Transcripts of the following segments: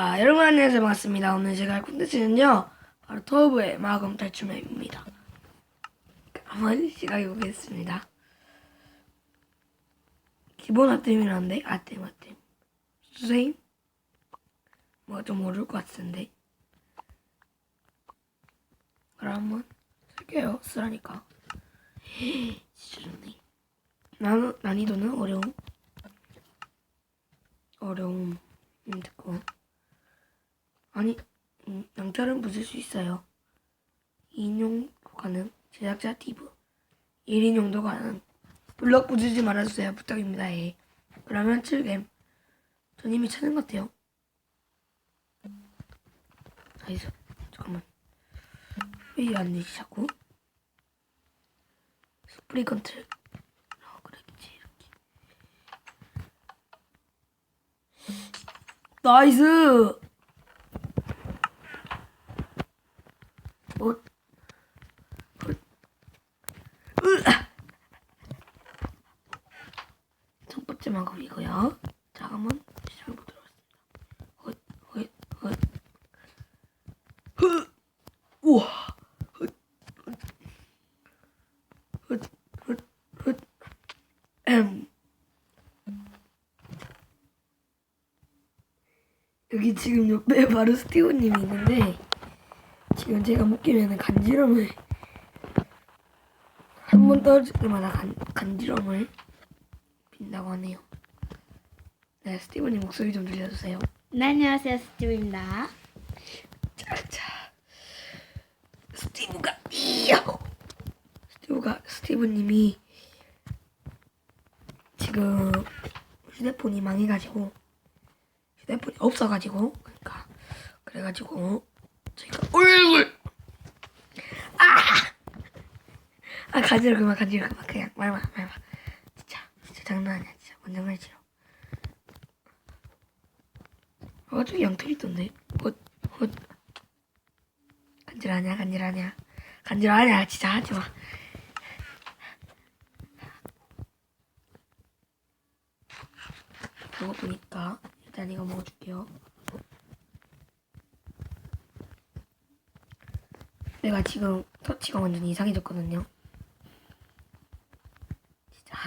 아, 여러분 안녕하세요. 반갑습니다. 오늘 제가 할 콘텐츠는요 바로 터브의 마검 탈출맵입니다. 한번 시작해 보겠습니다. 기본 아템이라는데 아템 아템. 선생님 뭐가 좀 어려울 것 같은데. 그럼 한번 쓸게요. 쓰라니까. 진짜 좋네 난, 난이도는 어려움. 어려움 음, 듣고 아니, 음, 양철은 부술 수 있어요. 2인용 가능, 제작자 티브. 1인용도 가능. 블럭 부수지 말아주세요. 부탁입니다. 예. 그러면 7겜. 전 이미 찾은 것 같아요. 나이스. 잠깐만. 왜 안 되지, 자꾸? 스프리 컨트롤. 어, 그랬지, 이렇게. 나이스! 어, 마검이고요. 자, 한번 시작해보도록 하겠습니다. 헛, 헛, 헛. 흐! 우와! 헛, 헛, 헛, 헛, 엠. 여기 지금 옆에 바로 스티브님이 있는데 지금 제가 묶이면 간지럼을 한 번 떨어질 때마다 간, 간지럼을 빈다고 하네요. 네, 스티브님 목소리 좀 들려주세요. 네, 안녕하세요. 스티브입니다. 자, 자. 스티브가 이요. 스티브가 스티브님이 지금 휴대폰이 망해가지고 휴대폰이 없어가지고 그러니까 그래가지고 저희가 얼굴 아! 아 간지러 그만 간지러 그만 그냥 진짜 진짜 장난 아니야 진짜. 완전 간지러 어 저기 양털 있던데? 헛헛. 간지러하냐 간지러하냐? 간지러하냐 진짜 하지마. 배고프니까 일단 이거 먹어줄게요. 내가 지금 터치가 완전 이상해졌거든요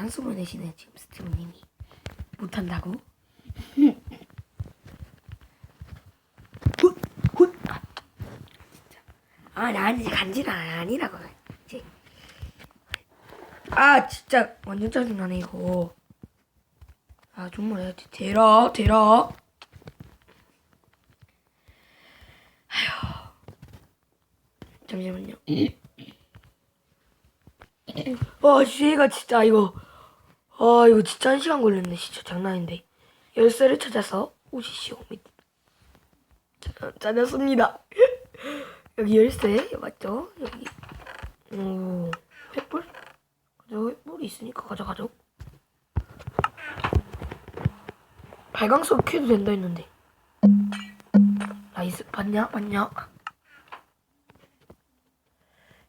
한숨을 내쉬네 지금 스티브님이 못한다고? 훗, 훗. 아, 진짜. 아, 나 아니 간지가 아니라고. 이제. 아 진짜 완전 짜증나네 이거. 아 정말 해야지. 대라 아휴. 잠시만요. 와 쥐가 진짜 이거 아 이거 진짜 한 시간 걸렸네 진짜 장난인데. 열쇠를 찾아서 찾- 찾았습니다. 여기 열쇠 맞죠? 여기. 오 횃불? 그죠 횃불이 있으니까 가져가죠 발광석 켜도 된다 했는데. 나이스 봤냐 봤냐?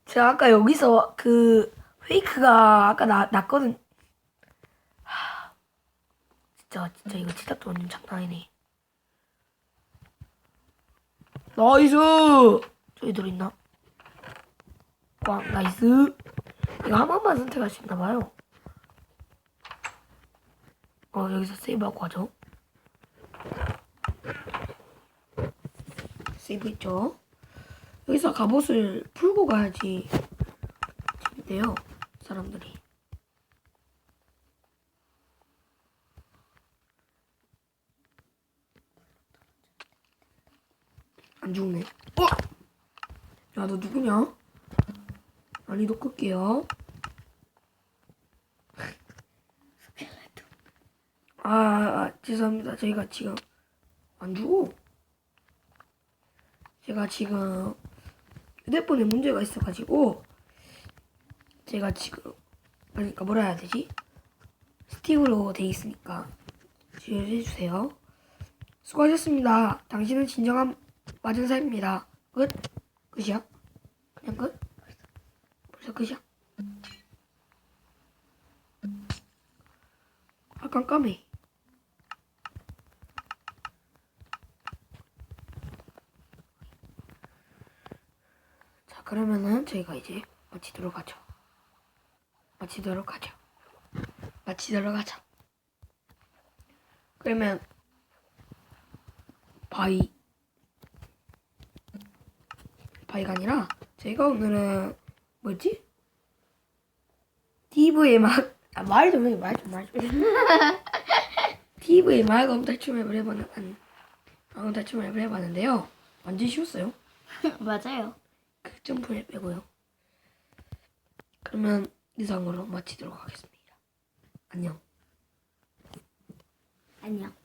제가 아까 여기서 그 페이크가 아까 나, 났거든. 하, 진짜 진짜 이거 제작도 완전 장난 아니네. 나이스! 저기 들어있나? 꽝 나이스. 이거 한 번만 선택할 수 있나봐요. 어 여기서 세이브하고 가죠. 세이브 있죠? 여기서 갑옷을 풀고 가야지. 재밌대요 사람들이 안 죽네 어? 야 너 누구냐? 난이도 끌게요 아, 아 죄송합니다 저희가 지금 안 죽어 제가 지금 휴대폰에 문제가 있어가지고 제가 지금 그러니까 뭐라 해야 되지? 스틱으로 돼 있으니까 주의해 주세요. 수고하셨습니다. 당신은 진정한 맞은 사입니다. 끝? 끝이야? 그냥 끝? 벌써 끝이야? 아 깜깜해. 자 그러면은 저희가 이제 마치도록 하죠. 마치도록 하죠. 마치도록 하죠. 그러면 바이. 바이가 아니라 저희가 오늘은 뭐지? TV의 막 아, 말 좀 해, 말 좀, 말 좀. TV의 마검 탈춤을 해봤는 마검 탈춤을 해봤는데요. 완전 쉬웠어요. 맞아요. 그 점프를 빼고요. 그러면 이상으로 마치도록 하겠습니다. 안녕. 안녕.